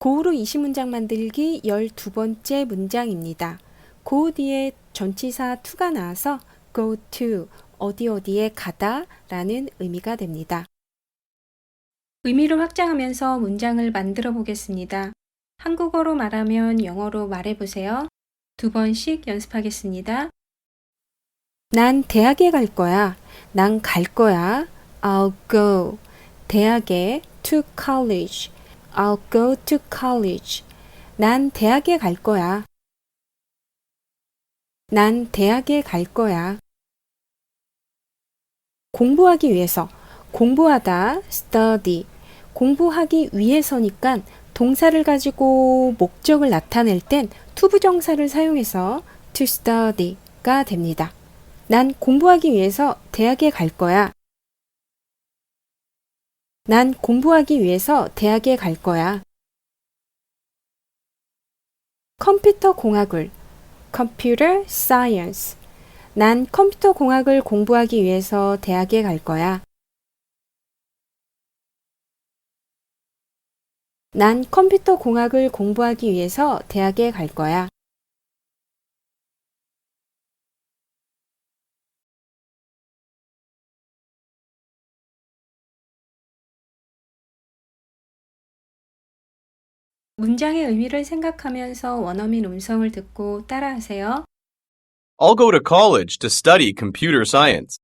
고우로 이시문장 만들기 12번째 문장입니다. 고 뒤에 전치사 to가 나와서 go to 어디 어디에 가다 라는 의미가 됩니다. 의미를 확장하면서 문장을 만들어 보겠습니다. 한국어로 말하면 영어로 말해 보세요. 두 번씩 연습하겠습니다. 난 대학에 갈 거야. 난 갈 거야. I'll go. 대학에 to college. I'll go to college. 난 대학에 갈 거야. 난 대학에 갈 거야. 공부하기 위해서. 공부하다, study. 공부하기 위해서니까 동사를 가지고 목적을 나타낼 땐 투부정사를 사용해서 to study가 됩니다. 난 공부하기 위해서 대학에 갈 거야. 난 공부하기 위해서 대학에 갈 거야. 컴퓨터 공학을 computer science 난 컴퓨터 공학을 공부하기 위해서 대학에 갈 거야. 난 컴퓨터 공학을 공부하기 위해서 대학에 갈 거야. 문장의 의미를 생각하면서 원어민 음성을 듣고 따라하세요. I'll go to college to study computer science.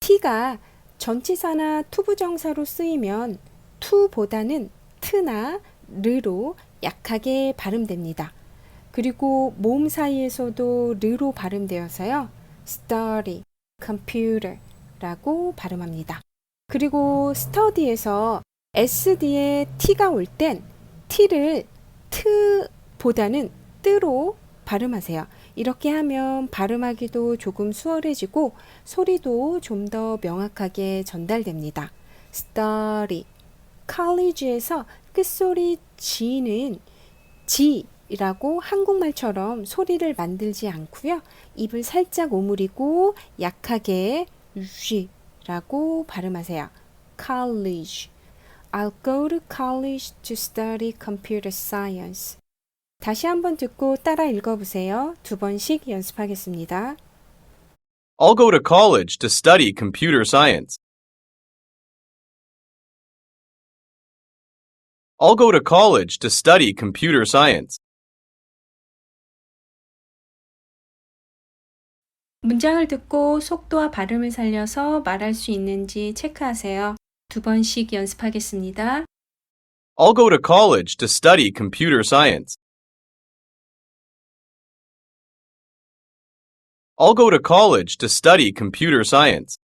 t가 전치사나 투부정사로 쓰이면 to보다는 t나 르로 약하게 발음됩니다. 그리고 모음 사이에서도 르로 발음되어서요. study, computer라고 발음합니다. 그리고 study에서 s 뒤에 t가 올 땐 t를 트보다는 뜨로 발음하세요. 이렇게 하면 발음하기도 조금 수월해지고 소리도 좀 더 명확하게 전달됩니다. study, college에서 끝소리 G는 G라고 한국말처럼 소리를 만들지 않고요. 입을 살짝 오므리고 약하게 G 라고 발음하세요. college. I'll go to college to study computer science. 다시 한번 듣고 따라 읽어보세요. 두 번씩 연습하겠습니다. I'll go to college to study computer science. I'll go to college to study computer science. 문장을 듣고 속도와 발음을 살려서 말할 수 있는지 체크하세요. 두 번씩 연습하겠습니다. I'll go to college to study computer science. I'll go to college to study computer science.